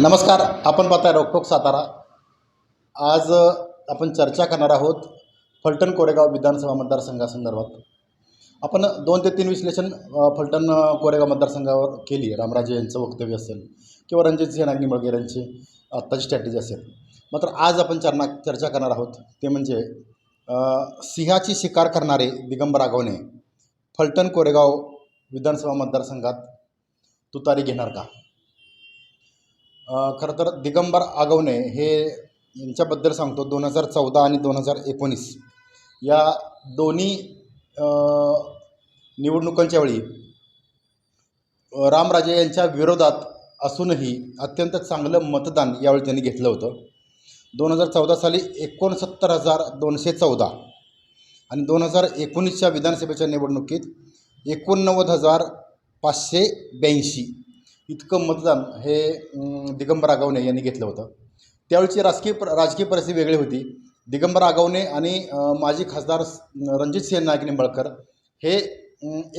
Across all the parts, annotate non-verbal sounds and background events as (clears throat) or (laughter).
नमस्कार आपण पाहताय रोकटोक सातारा. आज आपण चर्चा करणार आहोत फलटण कोरेगाव विधानसभा मतदारसंघासंदर्भात. आपण दोन ते तीन विश्लेषण फलटण कोरेगाव मतदारसंघावर केली रामराजे यांचं वक्तव्य असेल किंवा रणजितसिंह नागनी मळगे यांची आत्ताची स्ट्रॅटेजी असेल. मात्र आज आपण चर्ना चर्चा करणार आहोत. ते म्हणजे सिंहाची शिकार करणारे दिगंबर आगवणे फलटण कोरेगाव विधानसभा मतदारसंघात तुतारी घेणार का? खरं तर दिगंबर आगवणे हे यांच्याबद्दल सांगतो. दोन हजार चौदा आणि दोन हजार एकोणीस. या दोन्ही निवडणुकांच्या वेळी रामराजे यांच्या विरोधात असूनही अत्यंत चांगलं मतदान यावेळी त्यांनी घेतलं होतं. दोन हजार चौदा साली एकोणसत्तर हजार दोनशे चौदा आणि दोन हजार एकोणीसच्या विधानसभेच्या निवडणुकीत एकोणनव्वद हजार पाचशे ब्याऐंशी इतकं मतदान हे दिगंबर आगावने यांनी घेतलं होतं. त्यावेळची राजकीय राजकीय परिस्थिती वेगळी होती. दिगंबर आगावने आणि माजी खासदार रणजित सिंह नाईक निंबाळकर हे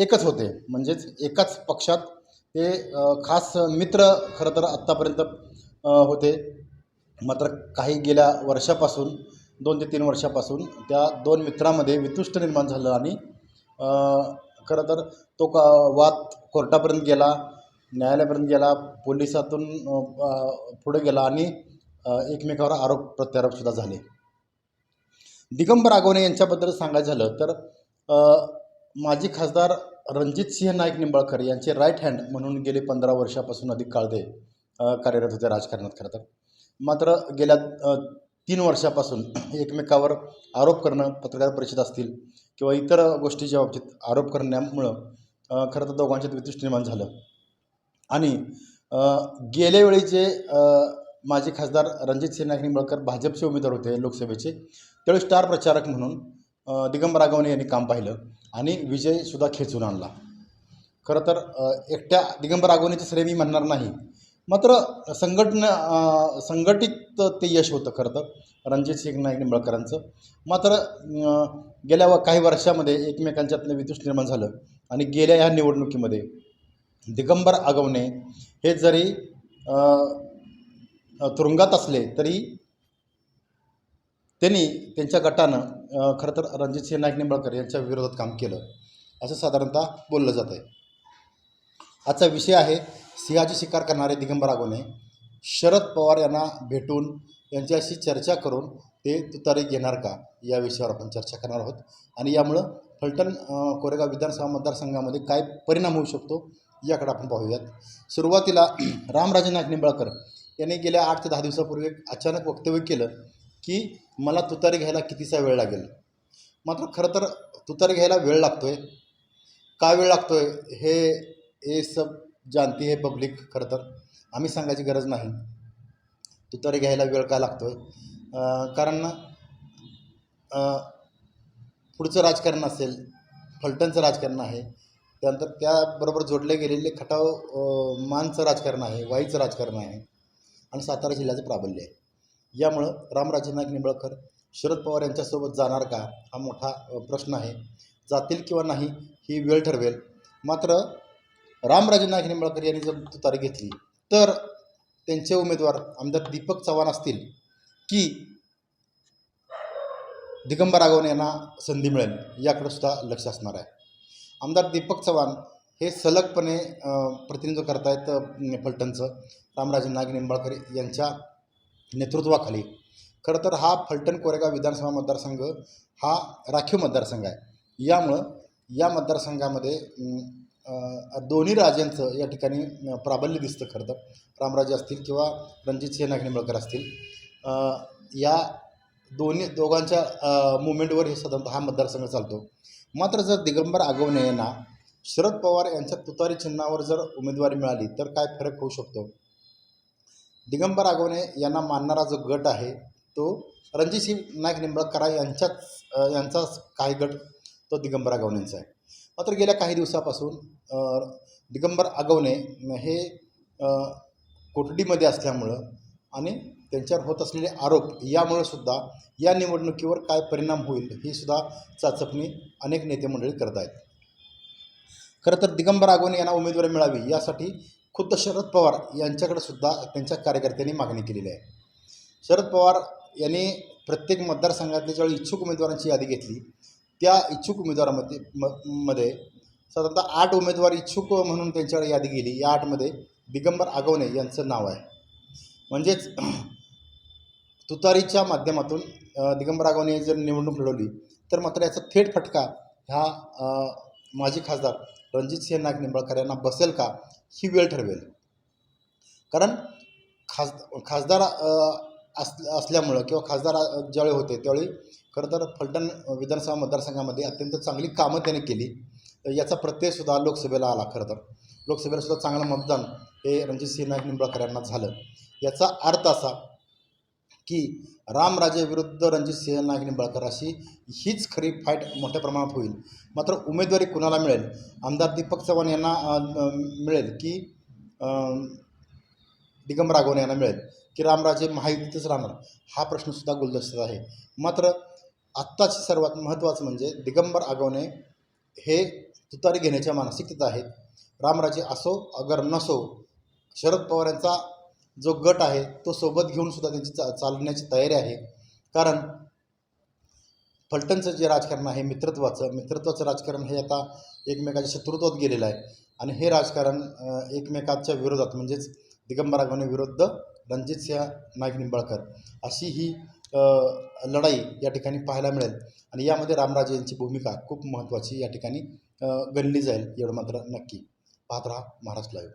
एकच होते. म्हणजेच एकाच पक्षात ते खास मित्र खरं तर आत्तापर्यंत होते. मात्र काही गेल्या वर्षापासून दोन ते तीन वर्षापासून त्या दोन मित्रामध्ये वितुष्ट निर्माण झालं आणि खरं तर तो का वाद कोर्टापर्यंत गेला. न्यायालयापर्यंत गेला पोलिसातून पुढे गेला आणि एकमेकावर आरोप प्रत्यारोपसुद्धा झाले. दिगंबर आगवणे यांच्याबद्दल सांगायचं झालं तर माजी खासदार रणजित सिंह नाईक निंबाळकर यांचे राईट हँड म्हणून गेले पंधरा वर्षापासून अधिक काळ ते कार्यरत होते राजकारणात खरं तर. मात्र गेल्या तीन वर्षापासून एकमेकावर आरोप करणं पत्रकार परिषद असतील किंवा इतर गोष्टीच्या बाबतीत आरोप करण्यामुळं खरं तर दोघांच्यात वितुष्ट निर्माण झालं. आणि गेल्या वेळी जे माजी खासदार रणजित सिंह नाईक निंबाळकर भाजपचे उमेदवार होते लोकसभेचे त्यावेळी स्टार प्रचारक म्हणून दिगंबर आगवणे यांनी काम पाहिलं आणि विजयसुद्धा खेचून आणला. खरं तर एकट्या दिगंबर आगवणेचं श्रेय मी म्हणणार नाही. मात्र संघटना संघटित ते यश होतं खरं तर रणजित सिंग नाईक निंबाळकरांचं. मात्र गेल्या व काही वर्षामध्ये एकमेकांच्यातलं विद्युष निर्माण झालं आणि गेल्या ह्या निवडणुकीमध्ये दिगंबर आगवणे हे जरी तुरुंगात असले तरी त्यांनी त्यांच्या गटानं खरं तर रणजितसिंह नाईक निंबाळकर यांच्या विरोधात काम केलं. असं साधारणतः बोललं जातं आहे आजचा विषय आहे सिंहाची शिकार करणारे दिगंबर आगवणे. शरद पवार यांना भेटून यांच्याशी चर्चा करून ते तुतारी घेणार का? या विषयावर आपण चर्चा करणार आहोत. आणि यामुळं फलटण कोरेगाव विधानसभा मतदारसंघामध्ये काय परिणाम होऊ शकतो? याकडे आपण पाहूयात. सुरुवातीला (clears throat) रामराजे नाईक निंबाळकर यांनी गेल्या आठ ते दहा दिवसापूर्वी एक अचानक वक्तव्य केलं की मला तुतारी घ्यायला कितीसा वेळ लागेल? मात्र खरं तर तुतारी घ्यायला वेळ लागतो आहे का वेळ लागतो आहे हे हे सब जानती हे पब्लिक खरं तर. आम्ही सांगायची गरज नाही. तुतारी घ्यायला वेळ का लागतो आहे कारण पुढचं राजकारण असेल फलटणचं राजकारण आहे त्यानंतर त्याबरोबर जोडले गेलेले खटाव मानचं राजकारण आहे वाईचं राजकारण आहे आणि सातारा जिल्ह्याचं प्राबल्य आहे. यामुळं रामराजे नाईक निंबळकर शरद पवार यांच्यासोबत जाणार का हा मोठा प्रश्न आहे. जातील किंवा नाही ही वेळ ठरवेल. मात्र रामराजे नाईक निंबळकर यांनी जर तुतारी घेतली तर त्यांचे उमेदवार आमदार दीपक चव्हाण असतील की दिगंबर आगवणे यांना संधी मिळेल याकडे सुद्धा लक्ष असणार आहे. आमदार दीपक चव्हाण हे सलगपणे प्रतिनिधित्व करतायत आहेत फलटणचं रामराजे नाग निंबाळकर यांच्या नेतृत्वाखाली. खरं तर हा फलटण कोरेगाव विधानसभा मतदारसंघ हा राखीव मतदारसंघ आहे. यामुळं या मतदारसंघामध्ये दोन्ही राजांचं या ठिकाणी प्राबल्य दिसतं खरं तर. रामराजे असतील किंवा रणजितसिंह नाग निंबळकर असतील. या दोन्ही दोघांच्या मुवमेंटवर हे साधारणतः हा मतदारसंघ चालतो. मात्र जर दिगंबर आगवणे यांना शरद पवार यांच्या तुतारी चिन्हावर जर उमेदवारी मिळाली तर काय फरक होऊ शकतो? दिगंबर आगवणे यांना मानणारा जो गट आहे तो रणजितसिंह नाईक निंबळकरा यांच्याच यांचाच काही गट तो दिगंबर आगवणेंचा आहे. मात्र गेल्या काही दिवसापासून दिगंबर आगवणे हे कोठडीमध्ये असल्यामुळं आणि त्यांच्यावर होत असलेले आरोप यामुळे सुद्धा या निवडणुकीवर काय परिणाम होईल ही सुद्धा चाचपणी अनेक नेते मंडळी करत आहेत. खरं तर दिगंबर आगवणे यांना उमेदवारी मिळावी यासाठी खुद्द शरद पवार यांच्याकडे सुद्धा त्यांच्या कार्यकर्त्यांनी मागणी केलेली आहे. शरद पवार यांनी प्रत्येक मतदारसंघातल्या ज्यावेळी इच्छुक उमेदवारांची यादी घेतली त्या इच्छुक उमेदवारामध्ये म मध्ये साधारणतः आठ उमेदवार इच्छुक म्हणून त्यांच्याकडे यादी गेली. या आठमध्ये दिगंबर आगवणे यांचं नाव आहे. म्हणजेच तुतारीच्या माध्यमातून दिगंबर आगवणे जर निवडणूक लढवली तर मात्र याचा थेट फटका ह्या माजी खासदार रणजितसिंह नाईक निंबाळकर यांना बसेल का ही वेळ ठरवेल. कारण खास खासदार अस असल्यामुळं किंवा खासदार ज्यावेळी होते त्यावेळी खरं तर फलटण विधानसभा मतदारसंघामध्ये अत्यंत चांगली कामं त्याने केली. याचा प्रत्ययसुद्धा लोकसभेला आला खरं तर. लोकसभेला सुद्धा चांगलं मतदान हे रणजितसिंह नाईक निंबाळकर यांना झालं. याचा अर्थ असा की रामराजे विरुद्ध रणजितसिंह नाईक निंबाळकर अशी हीच खरी फाईट मोठ्या प्रमाणात होईल. मात्र उमेदवारी कुणाला मिळेल? आमदार दीपक चव्हाण यांना मिळेल की अ, दिगंबर राघवन यांना मिळेल? की रामराजे महायुतीतच राहणार? हा प्रश्नसुद्धा गुलदस्त्यात आहे. मात्र आत्ताची सर्वात महत्त्वाचं म्हणजे दिगंबर आगवणे हे तुतारी घेण्याच्या मानसिकतेत आहेत. रामराजे असो अगर नसो शरद पवार यांचा जो गट आहे तो सोबत घेऊन सुद्धा त्यांची चा चालण्याची तयारी आहे. कारण फलटणचं जे राजकारण आहे मित्रत्वाचं मित्रत्वाचं राजकारण हे आता एकमेकाच्या शत्रुत्वात गेलेलं आहे. आणि हे राजकारण एकमेकाच्या विरोधात म्हणजेच दिगंबर आगवणे विरुद्ध रणजितसिंह नाईक निंबाळकर अशी ही लढाई या ठिकाणी पाहायला मिळेल. आणि यामध्ये रामराजे यांची भूमिका खूप महत्त्वाची या ठिकाणी गणली जाईल एवढं मात्र नक्की. पाहत राहा महाराष्ट्र लाईव्ह